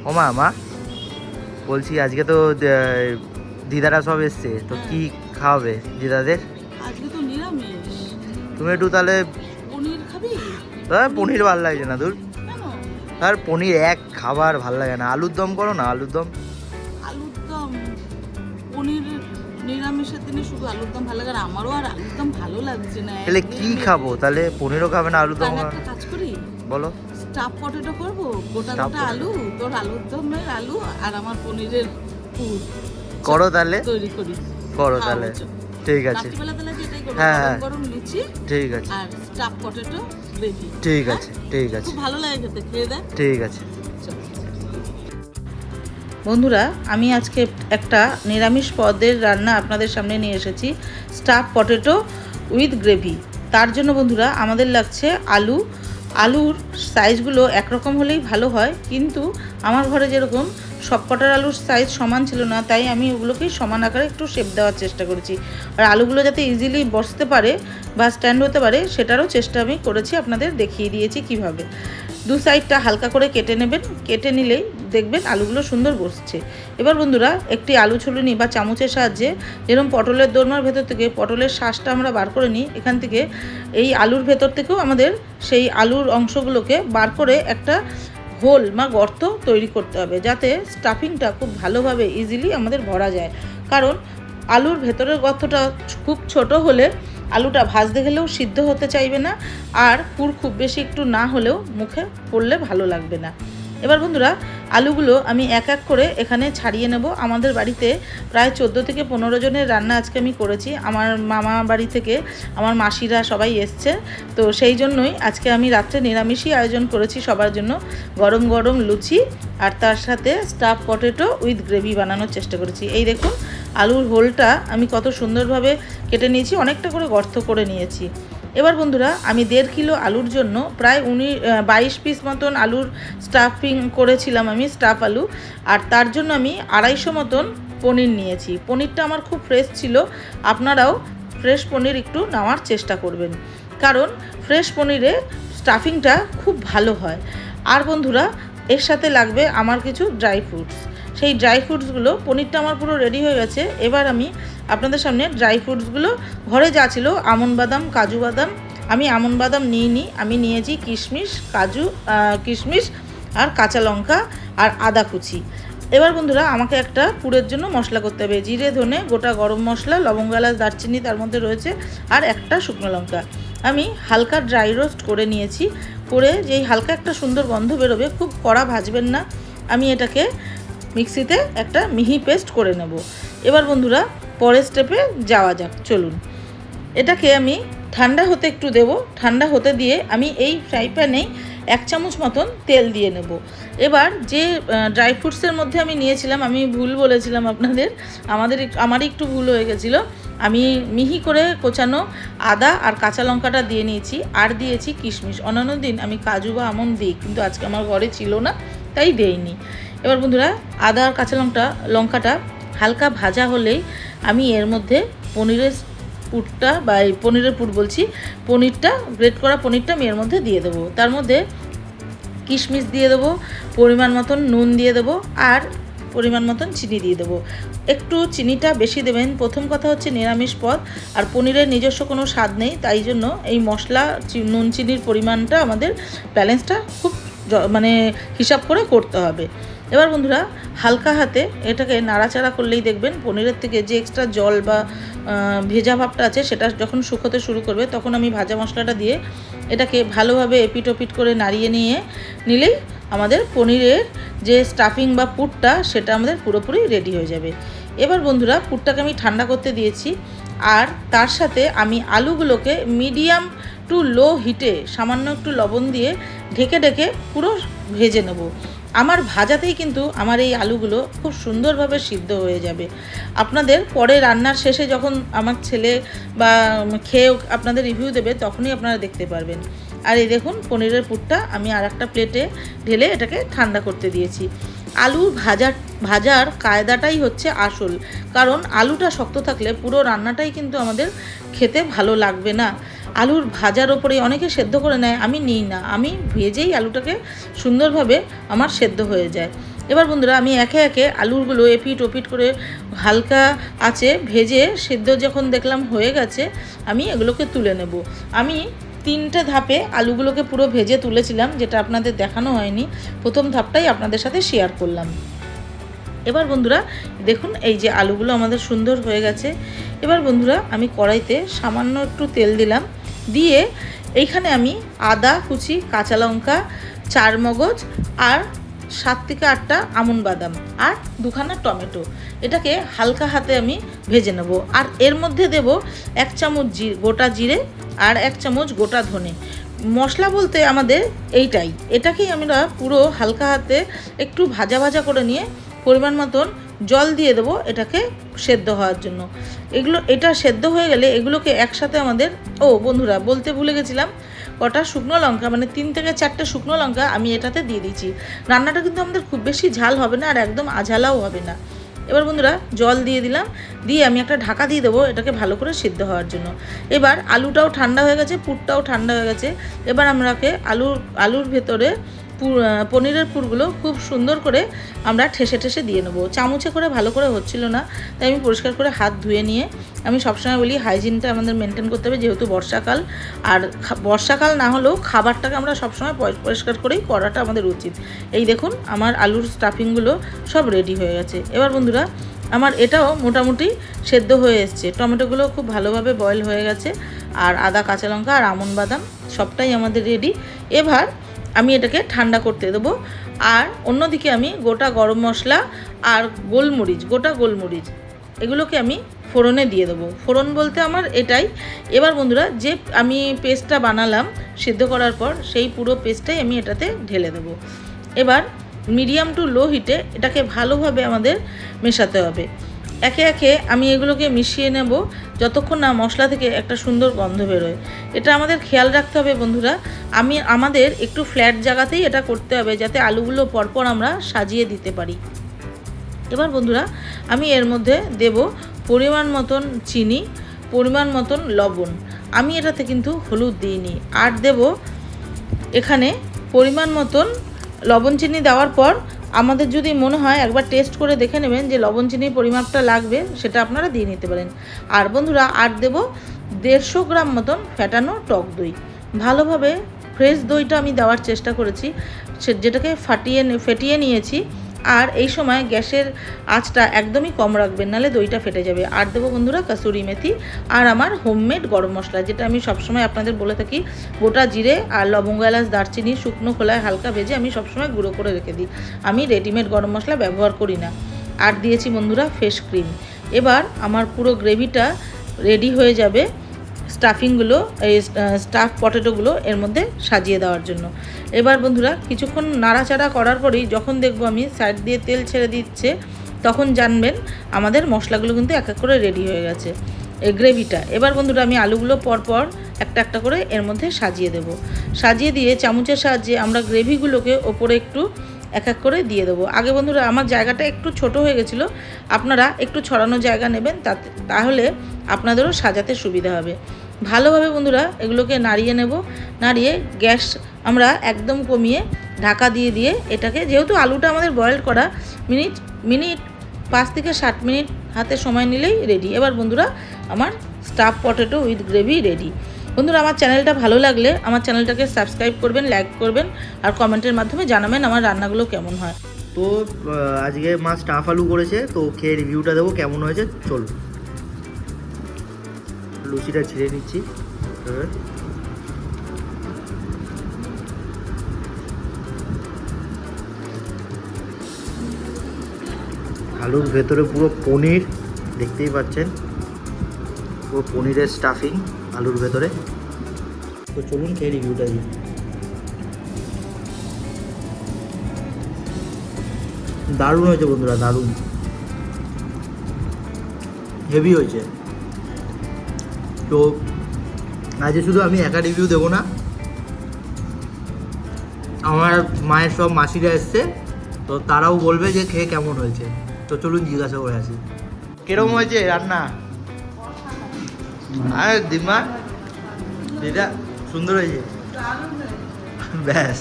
ও মা বলছি আজকে তো দিদারা সব এসছে তো কি খাওয়াবে দিদাদের? আজকে তো নিরামিষ। তুমি একটু তাহলে পনির খাবি? আহ, পনির ভালো লাগছে না দূর। আর পনির এক খাবার ভালো লাগে না। আলুর দম করো না আলুর দম। আলুর দম? পনির নিরামিষের দিনে শুধু আলুর দম ভালো লাগে আর আমারও আর আলুর দম ভালো লাগছে না তাহলে কি খাব? তাহলে পনিরও খাবে না আলুর দম কাজ করি। বলো। স্টাফ পটেটো করব? গোটা গোটা আলু তোর আলুর দমের আলু আর আমার পনিরের পুর। করো তাহলে। তৈরি করি। করো তাহলে। ঠিক আছে। রাত্রিবেলা তাহলে যেটাই করব হ্যাঁ, গরম। লুচি ঠিক আছে। আর স্টাফ পটেটো গ্রেভি ঠিক আছে ঠিক আছে। ভালো লাগে খেতে খেয়ে দেখ। ঠিক আছে। বন্ধুরা আমি আজকে একটা নিরামিষ পদের রান্না আপনাদের সামনে নিয়ে এসেছি স্টাফ পটেটো উইথ গ্রেভি তার জন্য বন্ধুরা আমাদের লাগছে আলু আলুর সাইজগুলো একরকম হলেই ভালো হয়, কিন্তু আমার ঘরে যেরকম সবকটার আলুর সাইজ সমান ছিল না, তাই আমি ওগুলোকে সমান আকারে একটু শেপ দেওয়ার চেষ্টা করেছি। আর আলুগুলো যাতে ইজিলি বসতে পারে বা স্ট্যান্ড হতে পারে, সেটারও চেষ্টা আমি করেছি, আপনাদের দেখিয়ে দিয়েছি কীভাবে। দু সাইডটা হালকা করে কেটে নেবেন, কেটে নিলেই দেখবেন আলুগুলো সুন্দর বসছে এবার বন্ধুরা, একটি আলু ছুলুনি বা চামচের সাহায্যে। যেরকম পটলের দোরমার ভেতর থেকে পটলের শ্বাসটা আমরা বার করে নিই, এখান থেকে এই আলুর ভেতর থেকেও আমাদের সেই আলুর অংশগুলোকে বার করে একটা হোল বা গর্ত তৈরি করতে হবে, যাতে স্টাফিংটা খুব ভালোভাবে ইজিলি আমাদের ভরা যায়। কারণ আলুর ভেতরের গর্তটা খুব ছোট হলে আলুটা ভাজতে গেলেও সিদ্ধ হতে চাইবে না, আর পুর খুব বেশি একটু না হলেও মুখে পড়লে ভালো লাগবে না। এবার বন্ধুরা আলুগুলো আমি এক এক করে এখানে ছাড়িয়ে নেব। আমাদের বাড়িতে প্রায় চোদ্দ থেকে পনেরো জনের রান্না আজকে আমি করেছি। আমার মামা বাড়ি থেকে আমার মাসিরা সবাই এসছে। তো সেই জন্যই আজকে আমি রাত্রে নিরামিষই আয়োজন করেছি সবার জন্য। গরম গরম লুচি আর তার সাথে স্টাফ পটেটো উইথ গ্রেভি বানানোর চেষ্টা করেছি। এই দেখুন, আলুর হোলটা আমি কত সুন্দরভাবে কেটে নিয়েছি, অনেকটা করে গর্ত করে নিয়েছি। এবার বন্ধুরা, আমি দেড় কিলো আলুর জন্য প্রায় উনি বাইশ পিস মতন আলুর স্টাফিং করেছিলাম আমি স্টাফ আলু। আর তার জন্য আমি আড়াইশো মতন পনির নিয়েছি। পনিরটা আমার খুব ফ্রেশ ছিল। আপনারাও ফ্রেশ পনির একটু নেওয়ার চেষ্টা করবেন। কারণ ফ্রেশ পনিরে স্টাফিংটা খুব ভালো হয়। আর বন্ধুরা, এর সাথে লাগবে আমার কিছু ড্রাই ফ্রুটস সেই ড্রাই ফ্রুটসগুলো পনিরটা আমার পুরো রেডি হয়ে গেছে। এবার আমি আপনাদের সামনে ড্রাই ফ্রুটসগুলো ঘরে যা ছিল, আমন বাদাম, কাজু বাদাম, আমি আমন বাদাম নিইনি, আমি নিয়েছি কিশমিশ, কাজু কিশমিশ আর কাঁচা লঙ্কা আর আদা কুচি। এবার বন্ধুরা, আমাকে একটা পুরের জন্য মশলা করতে হবে। জিরে, ধনে, গোটা গরম মশলা, লবঙ্গ, এলাচ, দারচিনি তার মধ্যে রয়েছে, আর একটা শুকনো লঙ্কা। আমি হালকা ড্রাই রোস্ট করে নিয়েছি, করে যেই হালকা একটা সুন্দর গন্ধ বেরোবে, খুব কড়া ভাজবেন না। আমি এটাকে মিক্সিতে একটা মিহি পেস্ট করে নেব। এবার বন্ধুরা, পরের স্টেপে যাওয়া যাক, চলুন। এটাকে আমি ঠান্ডা হতে একটু দেব। ঠান্ডা হতে দিয়ে আমি এই ফ্রাই প্যানেই এক চামচ মতন তেল দিয়ে নেব। এবার যে ড্রাই ফ্রুটসের মধ্যে আমি নিয়েছিলাম, আমি ভুল বলেছিলাম আপনাদের, আমাদের আমারই একটু ভুল হয়ে গেছিল। আমি মিহি করে কোচানো আদা আর কাঁচা লঙ্কাটা দিয়ে নিয়েছি, আর দিয়েছি কিশমিশ। অন্যান্য দিন আমি কাজু বা আমন দিই, কিন্তু আজকে আমার ঘরে ছিল না, তাই দেইনি। এবার বন্ধুরা, আদা আর কাঁচা লঙ্কা, লঙ্কাটা হালকা ভাজা হলেই আমি এর মধ্যে পনিরের পুরটা বা এই পনিরের পুর বলছি, পনিরটা গ্রেট করা পনিরটা আমি এর মধ্যে দিয়ে দেবো। তার মধ্যে কিশমিশ দিয়ে দেবো, পরিমাণ মতন নুন দিয়ে দেবো আর পরিমাণ মতন চিনি দিয়ে দেবো। একটু চিনিটা বেশি দেবেন, প্রথম কথা হচ্ছে নিরামিষ পদ আর পনিরের নিজস্ব কোনো স্বাদ নেই, তাই জন্য এই মশলা নুন, চিনির পরিমাণটা আমাদের ব্যালেন্সটা খুব মানে হিসাব করে করতে হবে। এবার বন্ধুরা, হালকা হাতে এটাকে নাড়াচাড়া করলেই দেখবেন পনিরের থেকে যে এক্সট্রা জল বা ভেজা ভাবটা আছে সেটা যখন শুকোতে শুরু করবে তখন আমি ভাজা মশলাটা দিয়ে এটাকে ভালোভাবে এপিট ওপিট করে নাড়িয়ে নিয়ে নিলেই আমাদের পনিরের যে স্টাফিং বা পুরটা সেটা আমাদের পুরোপুরি রেডি হয়ে যাবে। এবার বন্ধুরা, পুরটাকে আমি ঠান্ডা করতে দিয়েছি আর তার সাথে আমি আলুগুলোকে মিডিয়াম টু লো হিটে সামান্য একটু লবণ দিয়ে ঢেকে ঢেকে পুরো ভেজে নেব। আমার ভাজাতেই কিন্তু আমার এই আলুগুলো খুব সুন্দরভাবে সিদ্ধ হয়ে যাবে। আপনাদের পরে রান্নার শেষে যখন আমার ছেলে বা খেয়ে আপনাদের রিভিউ দেবে, তখনই আপনারা দেখতে পারবেন। আর এই দেখুন, পনিরের পুরটা আমি আর একটা প্লেটে ঢেলে এটাকে ঠান্ডা করতে দিয়েছি। আলু ভাজার ভাজার কায়দাটাই হচ্ছে আসল। কারণ আলুটা শক্ত থাকলে পুরো রান্নাটাই কিন্তু আমাদের খেতে ভালো লাগবে না। আলুর ভাজার ওপরে অনেকে সেদ্ধ করে নেয়, আমি নিই না। আমি ভেজেই আলুটাকে সুন্দরভাবে আমার সেদ্ধ হয়ে যায়। এবার বন্ধুরা, আমি একে একে আলুগুলো এপিট ওপিট করে হালকা আছে ভেজে সেদ্ধ যখন দেখলাম হয়ে গেছে, আমি এগুলোকে তুলে নেব। আমি তিনটে ধাপে আলুগুলোকে পুরো ভেজে তুলেছিলাম, যেটা আপনাদের দেখানো হয়নি। প্রথম ধাপটাই আপনাদের সাথে শেয়ার করলাম। এবার বন্ধুরা, দেখুন এই যে আলুগুলো আমাদের সুন্দর হয়ে গেছে। এবার বন্ধুরা, আমি কড়াইতে সামান্য একটু তেল দিলাম। দিয়ে এইখানে আমি আদা, কুচি, কাঁচা লঙ্কা চার মগজ আর সাত থেকে আটটা আমন বাদাম আর দুখানা টমেটো। এটাকে হালকা হাতে আমি ভেজে নেব। আর এর মধ্যে দেব এক চামচ জি, গোটা জিরে আর এক চামচ গোটা ধনে। মশলা বলতে আমাদের এইটাই। এটাকেই আমরা পুরো হালকা হাতে একটু ভাজা ভাজা করে নিয়ে পরিমাণ মতন জল দিয়ে দেবো এটাকে সেদ্ধ হওয়ার জন্য। এগুলো, এটা সেদ্ধ হয়ে গেলে এগুলোকে একসাথে আমাদের, ও বন্ধুরা বলতে ভুলে গেছিলাম, কটা শুকনো লঙ্কা মানে তিন থেকে চারটে শুকনো লঙ্কা আমি এটাতে দিয়ে দিচ্ছি রান্নাটা কিন্তু আমাদের খুব বেশি ঝাল হবে না আর একদম আঝালাও হবে না। এবার বন্ধুরা জল দিয়ে দিলাম, দিয়ে আমি একটা ঢাকা দিয়ে দেবো এটাকে ভালো করে সিদ্ধ হওয়ার জন্য। এবার আলুটাও ঠান্ডা হয়ে গেছে, পুরটাও ঠান্ডা হয়ে গেছে। এবার আমরাকে আলুর আলুর ভেতরে পনিরের পুরগুলো খুব সুন্দর করে আমরা ঠেসে ঠেসে দিয়ে নেব। চামচে করে ভালো করে হচ্ছিল না, তাই আমি পরিষ্কার করে হাত ধুয়ে নিয়ে আমি সবসময় বলি হাইজিনটা আমাদের মেনটেন করতে হবে, যেহেতু বর্ষাকাল। আর বর্ষাকাল না হলেও খাবারটাকে আমরা সবসময় পরিষ্কার করেই করাটা আমাদের উচিত। এই দেখুন, আমার আলুর স্টাফিংগুলো সব রেডি হয়ে গেছে। এবার বন্ধুরা, আমার এটাও মোটামুটি সেদ্ধ হয়ে এসছে। টমেটোগুলো খুব ভালোভাবে বয়েল হয়ে গেছে, আর আদা, কাঁচা লঙ্কা আর আমন বাদাম সবটাই আমাদের রেডি এবার আমি এটাকে ঠান্ডা করতে দেবো। আর অন্যদিকে আমি গোটা গরম মশলা আর গোলমরিচ, গোটা গোলমরিচ, এগুলোকে আমি ফোড়নে দিয়ে দেবো। ফোড়ন বলতে আমার এটাই। এবার বন্ধুরা, যে আমি পেস্টটা বানালাম সিদ্ধ করার পর সেই পুরো পেস্টটাই আমি এটাতে ঢেলে দেবো। এবার মিডিয়াম টু লো হিটে এটাকে ভালোভাবে আমাদের মেশাতে হবে। একে একে আমি এগুলোকে মিশিয়ে নেব। যতক্ষণ না মশলা থেকে একটা সুন্দর গন্ধ বেরোয়। এটা আমাদের খেয়াল রাখতে হবে বন্ধুরা। আমি, আমাদের একটু ফ্ল্যাট জায়গাতেই এটা করতে হবে যাতে আলুগুলো পরপর আমরা সাজিয়ে দিতে পারি। এবার বন্ধুরা, আমি এর মধ্যে দেব পরিমাণ মতন চিনি, পরিমাণ মতন লবণ। আমি এটাতে কিন্তু হলুদ দিইনি। আর দেব এখানে পরিমাণ মতন লবণ চিনি দেওয়ার পর আমাদের যদি মনে হয়, একবার টেস্ট করে দেখে নেবেন যে লবণ চিনির পরিমাপটা লাগবে, সেটা আপনারা দিয়ে নিতে পারেন। আর বন্ধুরা, আর দেব দেড়শো গ্রাম মতন ফ্যাটানো টক দই। ভালোভাবে ফ্রেশ দইটা আমি দেওয়ার চেষ্টা করেছি। যেটাকে ফাটিয়ে ফেটিয়ে নিয়েছি। আর এই সময় গ্যাসের আঁচটা একদমই কম রাখবেন নাহলে দইটা ফেটে যাবে। আর দেবো বন্ধুরা কাসুরি মেথি আর আমার হোমমেড গরম মশলা, যেটা আমি সবসময় আপনাদের বলে থাকি, গোটা জিরে আর লবঙ্গ, এলাচ, দারচিনি, শুকনো খোলায় হালকা ভেজে আমি সবসময় গুঁড়ো করে রেখে দিই। আমি রেডিমেড গরম মশলা ব্যবহার করি না। আর দিয়েছি বন্ধুরা ফেস ক্রিম। এবার আমার পুরো গ্রেভিটা রেডি হয়ে যাবে। স্টাফিংগুলো, এই স্টাফ পটেটোগুলো এর মধ্যে সাজিয়ে দেওয়ার জন্য। এবার বন্ধুরা, কিছুক্ষণ নাড়াচাড়া করার পরেই যখন দেখব আমি সাইড দিয়ে তেল ছেড়ে দিচ্ছে, তখন জানবেন আমাদের মশলাগুলো কিন্তু এক এক করে রেডি হয়ে গেছে, এই গ্রেভিটা। এবার বন্ধুরা, আমি আলুগুলো পরপর একটা একটা করে এর মধ্যে সাজিয়ে দেব। সাজিয়ে দিয়ে চামচের সাহায্যে আমরা গ্রেভিগুলোকে ওপরে একটু এক এক করে দিয়ে দেবো। আগে বন্ধুরা, আমার জায়গাটা একটু ছোট হয়ে গেছিল, আপনারা একটু ছড়ানো জায়গা নেবেন তাহলে আপনাদেরও সাজাতে সুবিধা হবে। ভালোভাবে বন্ধুরা এগুলোকে নাড়িয়ে নেব। নাড়িয়ে গ্যাস আমরা একদম কমিয়ে ঢাকা দিয়ে দিয়ে এটাকে, যেহেতু আলুটা আমাদের বয়েল করা, মিনিট মিনিট পাঁচ থেকে ষাট মিনিট হাতে সময় নিলেই রেডি এবার বন্ধুরা আমার stuff potato with gravy ready বন্ধুরা আমার চ্যানেলটা ভালো লাগলে আমার চ্যানেলটাকে সাবস্ক্রাইব করবেন লাইক করবেন, আর কমেন্টের মাধ্যমে জানাবেন আমার রান্নাগুলো কেমন হয়। তো আজকে মা স্টাফ আলু করেছে, তো খেয়ে রিভিউটা দেবো কেমন হয়েছে চল লুচিটা ছিঁড়ে নিচ্ছি। আলুর ভেতরে পুরো পনির, দেখতেই পাচ্ছেন। পুরো পনিরের স্টাফিং আলুর ভেতরে। তো চলুন খেয়ে রিভিউটা দিই দারুণ হয়েছে বন্ধুরা, দারুণ। হেভি হয়েছে। তো আজকে শুধু আমি একা রিভিউ দেবো না। আমার মায়ের সব মাসিরা এসছে, তো তারাও বলবে যে খেয়ে কেমন হয়েছে। তো চলুন জিজ্ঞাসা করে আসি। কীরকম হয়েছে রান্না? আরে দিমা, দিদা, সুন্দর হয়েছে? ব্যাস।